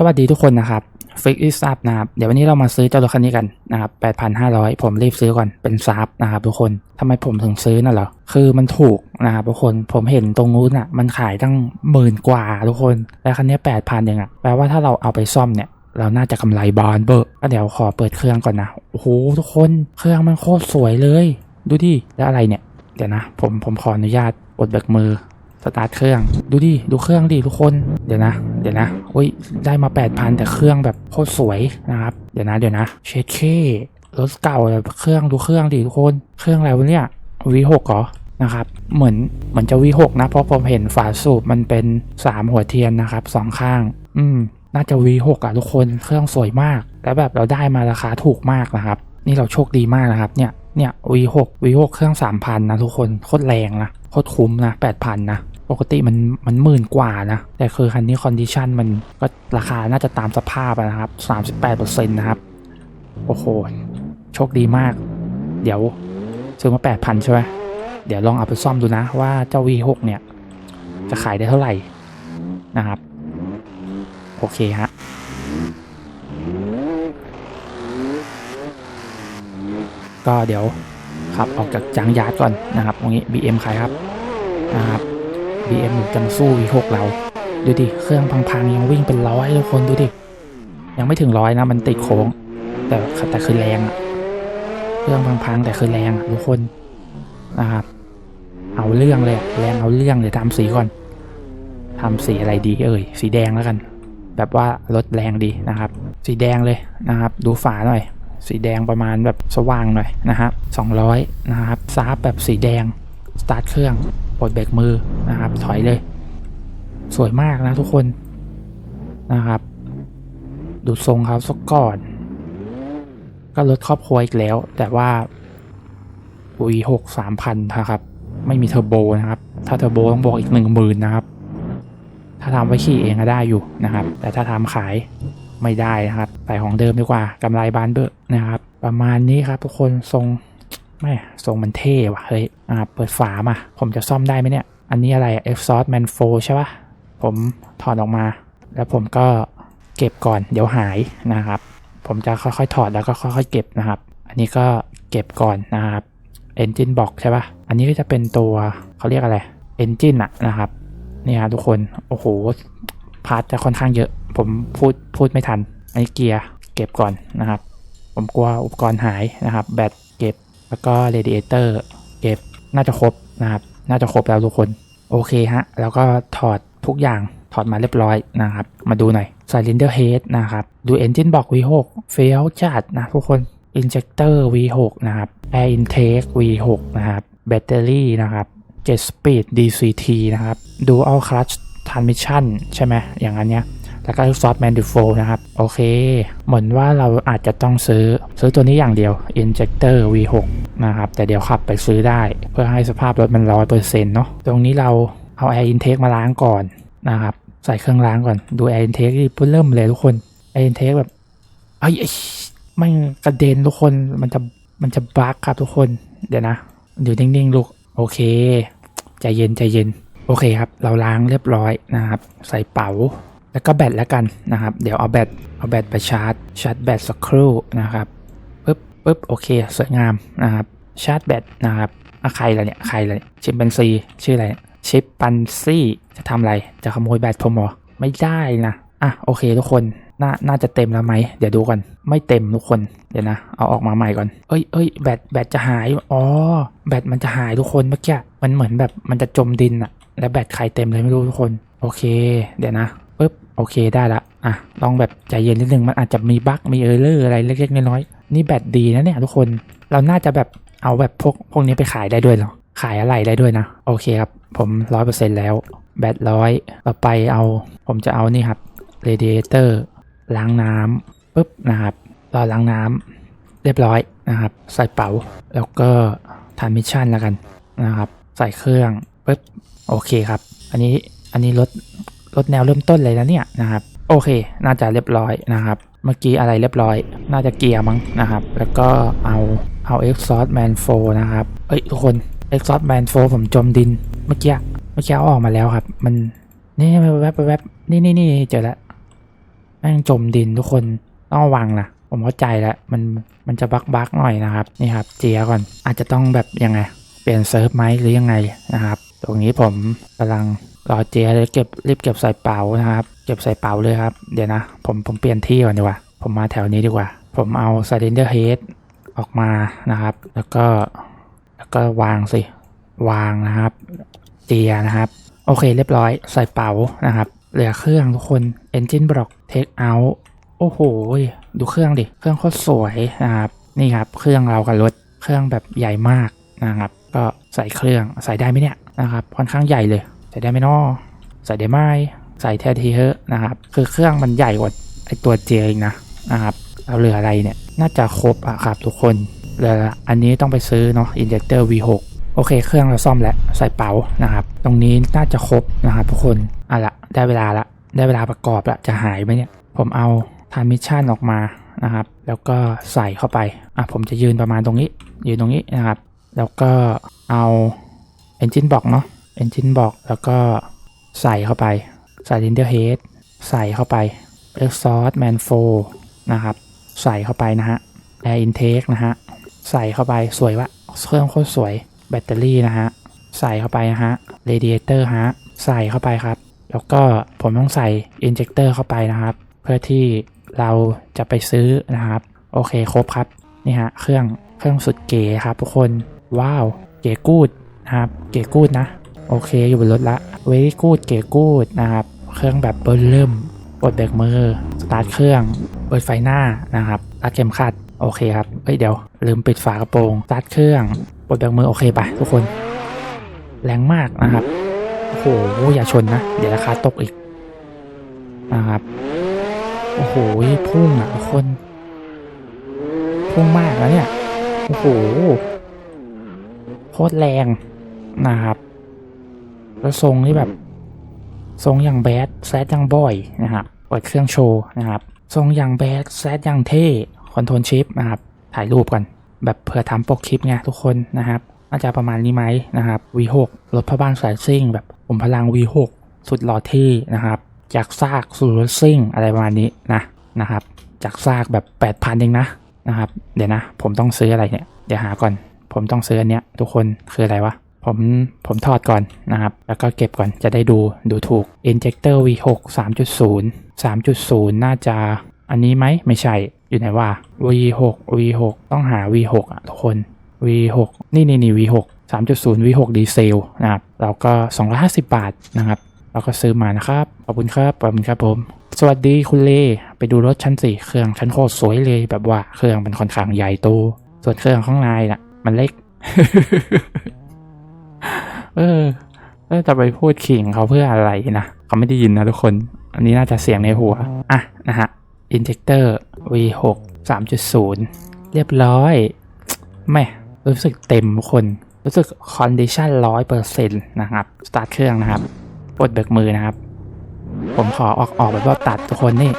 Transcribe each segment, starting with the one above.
สวัสดีทุกคนนะครับฟิกอิสอัพนะครับ เดี๋ยววันนี้เรามาซื้อเจ้ารถคันนี้กันนะครับ 8,500 ผมรีบซื้อก่อน เป็นซับนะครับทุกคน ทำไมผมถึงซื้อน่ะเหรอ คือมันถูกนะครับทุกคน ผมเห็นตรงนู้นอะ มันขายตั้งหมื่นกว่าทุกคน แล้วคันนี้ 8,000เองอะ แปลว่าถ้าเราเอาไปซ่อมเนี่ย เราน่าจะกำไรบานเบอร์ก็เดี๋ยวขอเปิดเครื่องก่อนนะ โอ้โหทุกคน เครื่องมันโคตรสวยเลย ดูดิ แล้วอะไรเนี่ย เดี๋ยวนะ ผมผมขออนุญาตกดเบรกมือ ตาร์ทเครื่อง ดูดิ ดูเครื่องดิทุกคน เดี๋ยวนะ เดี๋ยวนะอุ้ย ได้มา 8,000 แต่เครื่องแบบโคตรสวยนะครับ เดี๋ยวนะ เดี๋ยวนะ เชดเครถเก่าแต่เครื่องดูเครื่องดิทุกคน เครื่องอะไรวะเนี่ย V6 เหรอ นะครับ เหมือน เหมือนจะ V6 นะ เพราะผมเห็นฝาสูบมันเป็น 3 หัวเทียนนะครับสองข้าง อืม น่าจะ V6 อะทุกคน เครื่องสวยมาก แล้วแบบเราได้มาราคาถูกมากนะครับ นี่เราโชคดีมากนะครับ เนี่ยเนี่ย V6 V6 เครื่อง 3,000 นะ ทุกคน โคตรแรงนะ โคตรคุ้มนะ 8,000 นะ ปกติมันมันหมื่นกว่านะ แต่คือคันนี้คอนดิชันมันก็ราคาน่าจะตามสภาพนะครับ 38%นะครับ โอ้โห โชคดีมาก เดี๋ยวซื้อมา 8,000 ใช่ไหมเดี๋ยวลองเอาไปซ่อมดูนะว่าเจ้า V6 เนี่ย จะขายได้เท่าไหร่นะครับ โอเคฮะก็เดี๋ยวขับออกจากจางยาร์ดก่อนนะครับตรงนี้ BM ใครครับนะครับ BM จะมาสู้ V6 เรา ดูดิ เครื่องพังๆ ยังวิ่งเป็นร้อยทุกคนดูดิ ยังไม่ถึงร้อยนะ มันติดโค้ง แต่แต่คือแรงอะเครื่องพังๆ แต่คือแรงอะทุกคนนะครับเอาเรื่องเลยแรงเอาเรื่องเดี๋ยวทำสีก่อนทำสีอะไรดีเอ่ยสีแดงแล้วกัน แบบว่ารถแรงดีนะครับ สีแดงเลยนะครับ ดูฝาหน่อย สีแดงประมาณแบบสว่างหน่อยนะครับ200นะครับซาบแบบสีแดงสตาร์ทเครื่อง ปลดเบรกมือนะครับ ถอยเลย สวยมากนะทุกคนนะครับ ดูทรงเขาสักก่อน ก็รถครอบครัวอีกแล้ว แต่ว่า V6 3,000นะครับ ไม่มีเทอร์โบนะครับ ถ้าเทอร์โบต้องบอกอีกหนึ่งหมื่นนะครับ ถ้าทำไว้ขี่เองก็ได้อยู่นะครับ แต่ถ้าทำขายไม่ได้นะครับใส่ของเดิมดีกว่า กำไรบานเบอร์นะครับ ประมาณนี้ครับทุกคนทรง ไม่ทรงมันเท่ว่ะเฮ้ยนะครับเปิดฝามา ผมจะซ่อมได้ไหมเนี่ย อันนี้อะไร exhaust manifold ใช่ปะผมถอดออกมา แล้วผมก็เก็บก่อนเดี๋ยวหายนะครับ ผมจะค่อยๆถอดแล้วก็ค่อยๆเก็บนะครับ อันนี้ก็เก็บก่อนนะครับ engine box ใช่ปะอันนี้ก็จะเป็นตัวเขาเรียกอะไร engine อะนะครับเนี่ยทุกคนโอ้โหพาร์ทจะค่อนข้างเยอะ ผมพูดพูดไม่ทันอันนี้เกียร์เก็บก่อนนะครับ ผมกลัวอุปกรณ์หายนะครับ แบตเก็บ แล้วก็เรดิเอเตอร์เก็บน่าจะครบนะครับ น่าจะครบแล้วทุกคน โอเคฮะ แล้วก็ถอดทุกอย่างถอดมาเรียบร้อยนะครับ มาดูหน่อย Cylinder Head นะครับ ดู Engine Box V6 เฟลจัดนะทุกคน Injector V6 นะครับ Air Intake V6 นะครับแบตเตอรี่นะครับ7 Speed DCT นะครับ Dual Clutch Transmission ใช่ไหมอย่างอันเนี้ย แล้วก็ Exhaust Manifold นะครับ โอเค เหมือนว่าเราอาจจะต้องซื้อซื้อตัวนี้อย่างเดียว Injector V6 นะครับ แต่เดี๋ยวขับไปซื้อได้ เพื่อให้สภาพรถมันร้อยเปอร์เซ็นต์เนาะตรงนี้เราเอา Air Intake มาล้างก่อนนะครับ ใส่เครื่องล้างก่อนดู Air Intake ที่เริ่มเลยทุกคน Air Intake แบบไอ้ไม่กระเด็นทุกคนมันจะมันจะบั๊กครับทุกคนเดี๋ยวนะอยู่นิ่งๆลูกโอเคใจเย็นใจเย็น โอเคครับ เราล้างเรียบร้อยนะครับ ใส่เป๋า แล้วก็แบตแล้วกันนะครับ เดี๋ยวเอาแบตเอาแบตไปชาร์จ ชาร์จแบตสักครู่นะครับปึ๊บปึ๊บโอเค สวยงามนะครับ ชาร์จแบตนะครับอะใครละเนี่ยใครละเนี่ยชิปปันซีชื่ออะไรชิปปันซี่จะทำอะไรจะขโมยแบตผมหรอไม่ได้นะอะโอเคทุกคนน่าน่าจะเต็มแล้วไหมเดี๋ยวดูก่อน ไม่เต็มทุกคน เดี๋ยวนะ เอาออกมาใหม่ก่อน เอ้ยเอ้ยแบตแบตจะหาย อ๋อ แบตมันจะหายทุกคนเมื่อกี้ มันเหมือนแบบมันจะจมดินอะแล้วแบตใครเต็มเลยไม่รู้ทุกคน โอเค เดี๋ยวนะ โอเคได้ละอะลองแบบใจเย็นนิดนึงมันอาจจะมีบั๊กมีเออร์เลอร์อะไรเล็กๆน้อยๆนี่แบตดีนะเนี่ยทุกคนเราน่าจะแบบเอาแบบพวกพวกนี้ไปขายได้ด้วยเหรอขายอะไรได้ด้วยนะ โอเคครับ ผมร้อยเปอร์เซ็นแล้ว แบตร้อยต่อไปเอาผมจะเอานี่ครับเรดิเอเตอร์ล้างน้ำปุ๊บนะครับรอล้างน้ำเรียบร้อยนะครับ ใส่เป๋าแล้วก็ทานมิชชั่นแล้วกันนะครับ ใส่เครื่องปุ๊บโอเคครับ อันนี้อันนี้รถ รถแนวเริ่มต้นเลยนะเนี่ยนะครับ โอเค น่าจะเรียบร้อยนะครับ เมื่อกี้อะไรเรียบร้อย น่าจะเกียร์มั้งนะครับ แล้วก็เอาเอา exhaust manifold นะครับ เอ้ยทุกคน exhaust manifold ผมจมดิน เมื่อกี้ เมื่อกี้เอาออกมาแล้วครับ มัน นี่แวบแวบแวบนี่นี่นี่เจอแล้วแม่งจมดินทุกคน ต้องระวังนะผมเข้าใจแล้ว มัน มันจะบักบักหน่อยนะครับ นี่ครับ เจียก่อน อาจจะต้องแบบยังไง เปลี่ยนเซิร์ฟไหมหรือยังไงนะครับ ตรงนี้ผมกำลังรอเจียเลยเก็บรีบเก็บใส่เป๋านะครับ เก็บใส่เป๋าเลยครับ เดี๋ยวนะ ผมผมเปลี่ยนที่ก่อนดีกว่า ผมมาแถวนี้ดีกว่า ผมเอา c y l i n d e r Head ออกมานะครับ แล้วก็แล้วก็วางสิ วางนะครับ เจียนะครับ โอเคเรียบร้อยใส่เป๋านะครับ เหลือเครื่องทุกคน Engine Block Take Out โอ้โห ดูเครื่องดิ เครื่องโคตรสวยนะครับ นี่ครับ เครื่องเรากับรถ เครื่องแบบใหญ่มากนะครับ ก็ใส่เครื่อง ใส่ได้ไหมเนี่ย นะครับค่อนข้างใหญ่เลยใส่ได้ไหมนอใส่ได้ไหมใส่แทนทีเถอะนะครับ คือเครื่องมันใหญ่กว่าไอตัวเจเองนะนะครับเราเหลืออะไรเนี่ยน่าจะครบอะครับทุกคนเหลืออันนี้ต้องไปซื้อเนาะ injector V6 โอเค เครื่องเราซ่อมแล้วใส่เป๋านะครับ ตรงนี้น่าจะครบนะครับทุกคนอะละได้เวลาละได้เวลาประกอบละจะหายไหมเนี่ย ผมเอาทานมิชชั่นออกมานะครับ แล้วก็ใส่เข้าไปอะผมจะยืนประมาณตรงนี้ยืนตรงนี้นะครับ แล้วก็เอา Engine Box เนาะ Engine Box แล้วก็ใส่เข้าไป ใส่ Render Head ใส่เข้าไป Exhaust Manifold นะครับ ใส่เข้าไปนะฮะ Air Intake นะฮะ ใส่เข้าไปสวยวะเครื่องโคตรสวยแบตเตอรี่นะฮะ ใส่เข้าไปนะฮะ Radiator ฮะ ใส่เข้าไปครับ แล้วก็ผมต้องใส่ Injector เข้าไปนะครับ เพื่อที่เราจะไปซื้อนะครับ โอเคครบครับ นี่ฮะ เครื่องเครื่องสุดเก๋ครับทุกคน ว้าว เก๋กูด นะครับเก๋กูดนะ โอเคอยู่บนรถละเวรี่กูดเก๋กูดนะครับ เครื่องแบบเบิ้ลเริ่มปลดเบรกมือสตาร์ทเครื่องเปิดไฟหน้านะครับรัดเข็มขัดโอเคครับเฮ้ยเดี๋ยว ลืมปิดฝากระโปรงสตาร์ทเครื่องปลดเบรกมือโอเคไปทุกคน แรงมากนะครับโอ้โหอย่าชนนะ เดี๋ยวราคาตกอีกนะครับโอ้โหพุ่งอะทุกคน พุ่งมากแล้วเนี่ยโอ้โหโคตรแรง นะครับ แล้วทรงนี่แบบ ทรงอย่างแบดแซดอย่างบ่อยนะครับเปิดเครื่องโชว์นะครับ ทรงอย่างแบดแซดอย่างเท่คอนโทรลชิปนะครับ ถ่ายรูปกัน แบบเผื่อทำปกคลิปไงทุกคนนะครับน่าจะประมาณนี้ไหมนะครับ V6 รถพ่อบ้านสายซิ่ง แบบผมพลัง V6 สุดหล่อเท่นะครับจากซากสู่รถซิ่งอะไรประมาณนี้นะนะครับ จากซากแบบ 8,000เองนะนะครับ เดี๋ยวนะ ผมต้องซื้ออะไรเนี่ย เดี๋ยวหาก่อน ผมต้องซื้ออันเนี้ยทุกคนคืออะไรวะ ผมผมถอดก่อนนะครับ แล้วก็เก็บก่อนจะได้ดูดูถูก injector V6 3.0 3.0 น่าจะอันนี้ไหมไม่ใช่อยู่ไหนว่า V6 V6 ต้องหา V6 อะทุกคน V6 นี่นี่นี่ V6 3.0 V6 ดีเซลนะครับเราก็ 250 บาทนะครับเราก็ซื้อมานะครับ ขอบคุณครับ ขอบคุณครับผม สวัสดีคุณเล ไปดูรถชั้นสี่เครื่องชั้นโคตรสวยเลยแบบว่าเครื่องเป็นค่อนข้างใหญ่โต ส่วนเครื่องข้างในน่ะ มันเล็ก เออจะไปพูดขิงเขาเพื่ออะไรนะเขาไม่ได้ยินนะทุกคน อันนี้น่าจะเสียงในหัว อะ นะฮะ injector V6 3.0 เรียบร้อยแม่รู้สึกเต็มคน รู้สึก condition ร้อยเปอร์เซ็นต์นะครับ สตาร์ทเครื่องนะครับปลดเบรกมือนะครับ ผมขอออกออกแบบรอบตัดทุกคนนี่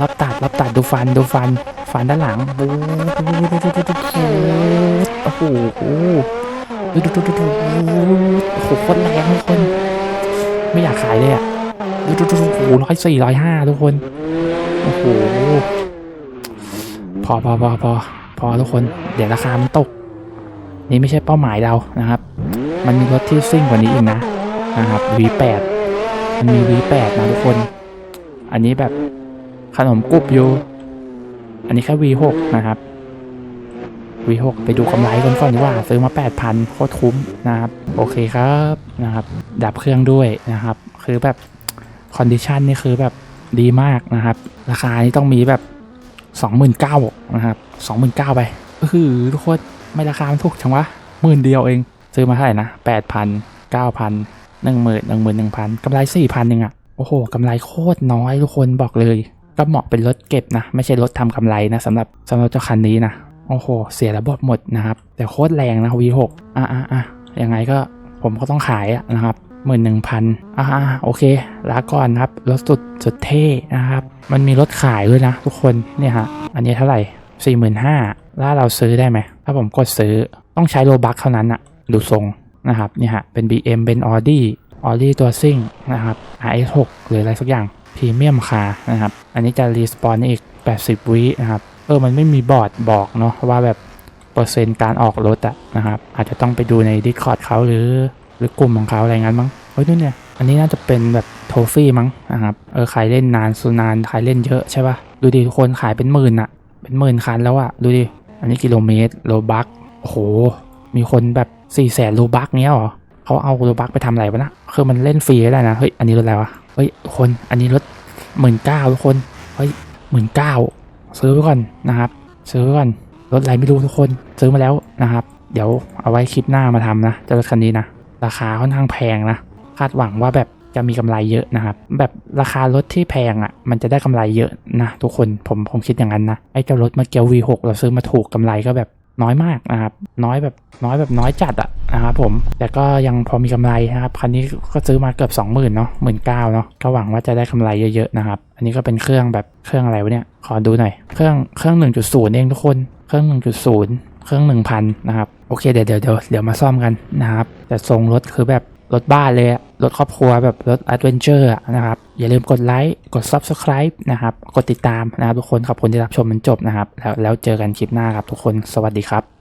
รอบตัดรอบตัดดูฟันดูฟัน ฟันด้านหลังโอ้โห ดูดูดูดูดูโอ้โหโคตรแรงทุกคน ไม่อยากขายเลยอะดูดูดูโอ้โหร้อยสี่ร้อยห้าทุกคน โอ้โห พอพอพอพอพอทุกคน เดี๋ยวราคามันตก นี่ไม่ใช่เป้าหมายเรานะครับ มันมีรถที่ซิ่งกว่านี้อีกนะนะครับ V8 มันมี V8 นะทุกคน อันนี้แบบขนมกรุบอยู่ อันนี้แค่ V6 นะครับ V6 ไปดูกำไรกันก่อนดีกว่า ซื้อมา 8,000 โคตรคุ้มนะครับ โอเคครับนะครับ ดับเครื่องด้วยนะครับ คือแบบคอนดิชันนี่คือแบบดีมากนะครับ ราคานี่ต้องมีแบบ 29,000นะครับ 29,000 ไปเออทุกคนไม่ราคามันถูกจังวะหมื่นเดียวเอง ซื้อมาเท่าไหร่นะ 8,000 9,000หนึ่งหมื่นหนึ่งหมื่นหนึ่งพันกำไรสี่พันเองอะโอ้โหกำไรโคตรน้อยทุกคนบอกเลย ก็เหมาะเป็นรถเก็บนะ ไม่ใช่รถทำกำไรนะสำหรับสำหรับเจ้าคันนี้นะ โอ้โห เสียระบบหมดนะครับ แต่โคตรแรงนะ V6 อะอะอะยังไงก็ผมก็ต้องขายอะนะครับหมื่นหนึ่งพันอะอะโอเค ลาก่อนครับ รถสุดสุดเท่นะครับ มันมีรถขายด้วยนะทุกคน เนี่ยฮะ อันนี้เท่าไหร่สี่หมื่นห้าล้วเราซื้อได้ไหม ถ้าผมกดซื้อ ต้องใช้โลบัคเท่านั้นอะดูทรงนะครับ เนี่ยฮะ เป็น BM เป็น Audi Audi ตัวซิ่งนะครับ RS6 หรืออะไรสักอย่างพรีเมียมคาร์นะครับ อันนี้จะรีสปอนอีก 80 วินะครับ ออมันไม่มีบอร์ดบอกเนาะว่าแบบเปอร์เซ็นต์การออกรถอะนะครับ อาจจะต้องไปดูใน Discord เขาหรือหรือกลุ่มของเขาอะไรงั้นมั้งเฮ้ยนู่นเนี่ย อันนี้น่าจะเป็นแบบโทฟี่มั้งนะครับเออใครเล่นนานสุนานใครเล่นเยอะใช่ปะดูดิทุกคนขายเป็นหมื่นอะเป็นหมื่นคันแล้วอะดูดิอันนี้กิโลเมตรโลบักโอ้โห มีคนแบบ4ี่แสนโลบักเนี้ยเหรอเขาเอาโลบักไปทำอะไรวะนะคือมันเล่นฟรีได้นะเฮ้ยอันนี้รถอะไรวะเฮ้ยคนอันนี้รถหมื่นเก้าทุกคนเฮ้ยหมื่นเก้า ซื้อไว้ก่อนนะครับ ซื้อไว้ก่อนรถอะไรไม่รู้ทุกคนซื้อมาแล้วนะครับ เดี๋ยวเอาไว้คลิปหน้ามาทำนะจะรถคันนี้นะราคาค่อนข้างแพงนะคาดหวังว่าแบบจะมีกำไรเยอะนะครับ แบบราคารถที่แพงอะ่ะ มันจะได้กำไรเยอะนะทุกคนผมผมคิดอย่างนั้นนะไอ้เจ้ารถมาเกียว V6 เราซื้อมาถูกกำไรก็แบบ น้อยมากนะครับ น้อยแบบน้อยแบบน้อยจัดอะนะครับผม แต่ก็ยังพอมีกำไรนะครับ คันนี้ก็ซื้อมาเกือบ 20,000เนาะหมื่นเก้าเนาะก็หวังว่าจะได้กำไรเยอะๆนะครับ อันนี้ก็เป็นเครื่องแบบเครื่องอะไรวะเนี่ย ขอดูหน่อย เครื่องเครื่อง 1.0 เองทุกคน เครื่อง 1.0 เครื่อง 1,000 นะครับ โอเคเดี๋ยวเดี๋ยวเดี๋ยวมาซ่อมกันนะครับ แต่ทรงรถคือแบบ รถบ้านเลยอะรถครอบครัวแบบรถแอดเวนเจอร์นะครับ อย่าลืมกดไลค์กด Subscribe นะครับ กดติดตามนะครับทุกคนขอบคุณที่รับชมมันจบนะครับ แล้วแล้วเจอกันคลิปหน้าครับทุกคนสวัสดีครับ